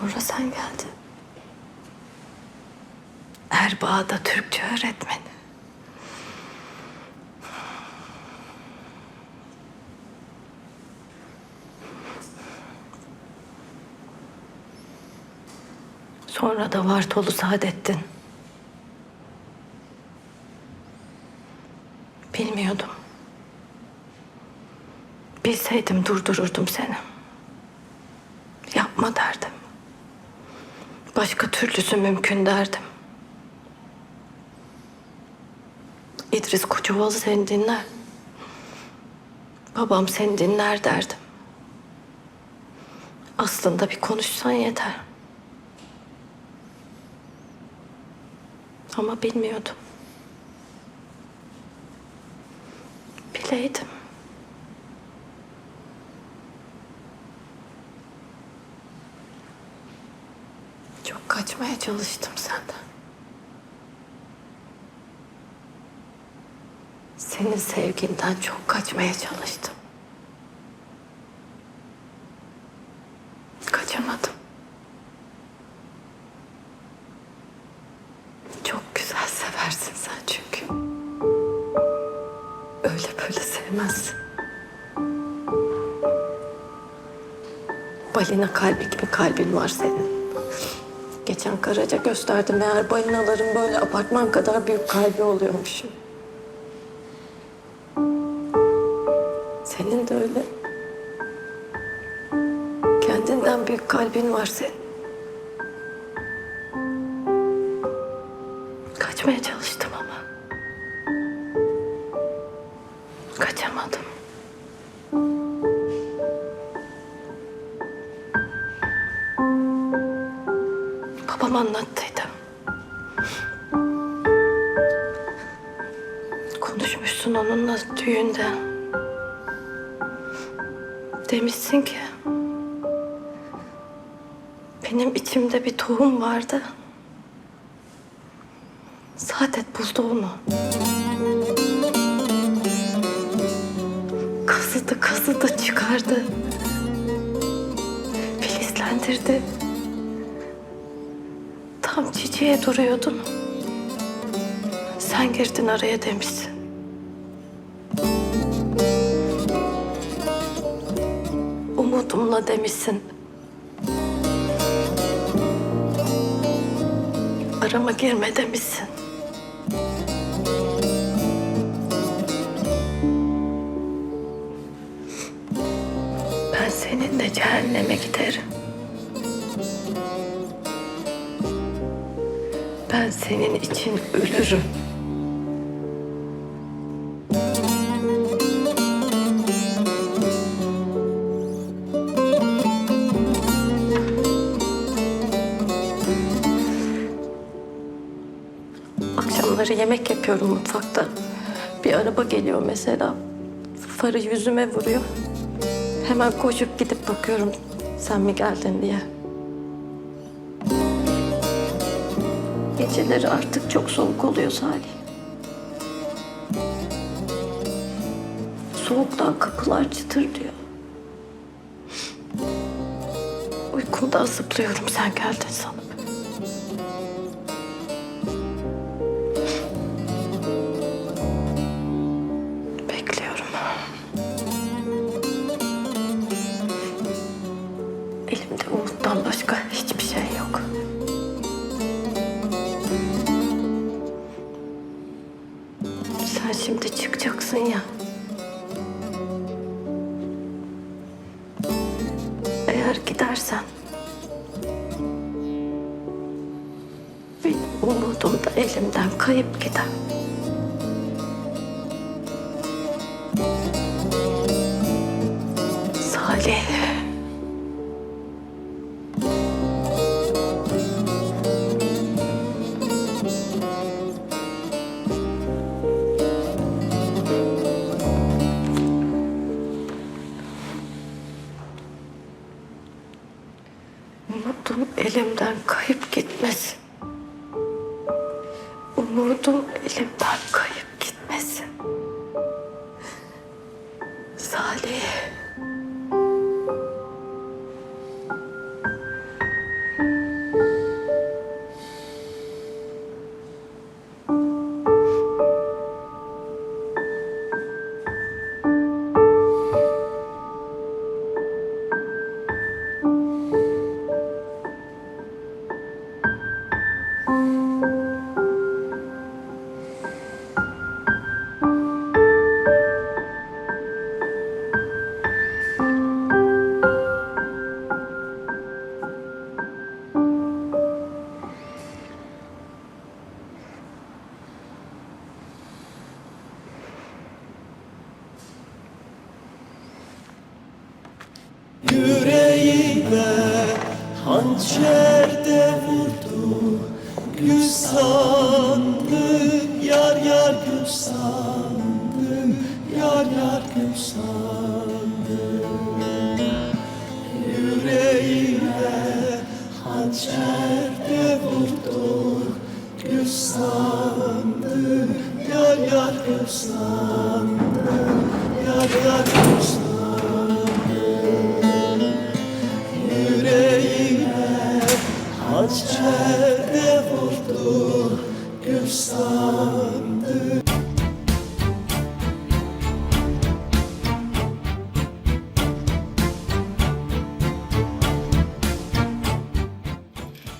Sonra sen geldin. Erbaa'da Türkçe öğretmeni. Sonra da Vartolu Saadettin. Bilmiyordum. Bilseydim durdururdum seni. Yapma derdim. Başka türlüsü mümkün derdim. İdris Koçovalı seni dinler. Babam seni dinler derdim. Aslında bir konuşsan yeter. Ama bilmiyordum. Bileydim. Çok kaçmaya çalıştım senden. Senin sevginden çok kaçmaya çalıştım. Kaçamadım. Çok güzel seversin sen çünkü. Öyle böyle sevmezsin. Balina kalbi gibi kalbin var senin. Geçen Karaca gösterdi meğer balinaların böyle apartman kadar büyük kalbi oluyormuş. Senin de öyle. Kendinden büyük kalbin var senin. Kaçmaya çalıştım ama. Kaçamadım. Babam anlattıydı. Konuşmuşsun onunla düğünde. Demişsin ki... Benim içimde bir tohum vardı. Saadet buldu onu. Kazıdı kazıdı çıkardı. Filizlendirdi. Tam çiçeğe duruyordun. Sen girdin araya demişsin. Umudumla demişsin. Arama girme demişsin. Ben seninle cehenneme giderim. Ben senin için ölürüm. Akşamları yemek yapıyorum mutfakta. Bir araba geliyor mesela. Farı yüzüme vuruyor. Hemen koşup gidip bakıyorum sen mi geldin diye. Geceleri artık çok soğuk oluyor Salih. Soğuktan kapılar çıtır diyor. Uykumda zıplıyorum sen geldin sanıp. Çıkacaksın ya. Eğer gidersen... Benim umudum da elimden kayıp gider. Salih. Umudum elimden kayıp gitmesin. Umudum elimden kayıp gitmesin. Salih. Yüreğime hançer de vurdu. Gül sandım yar yar gül sandım Yar yar gül sandım. Yüreğime hançer de vurdu. Gül sandım yar yar gül sandım hançerde vurdu gül sandı.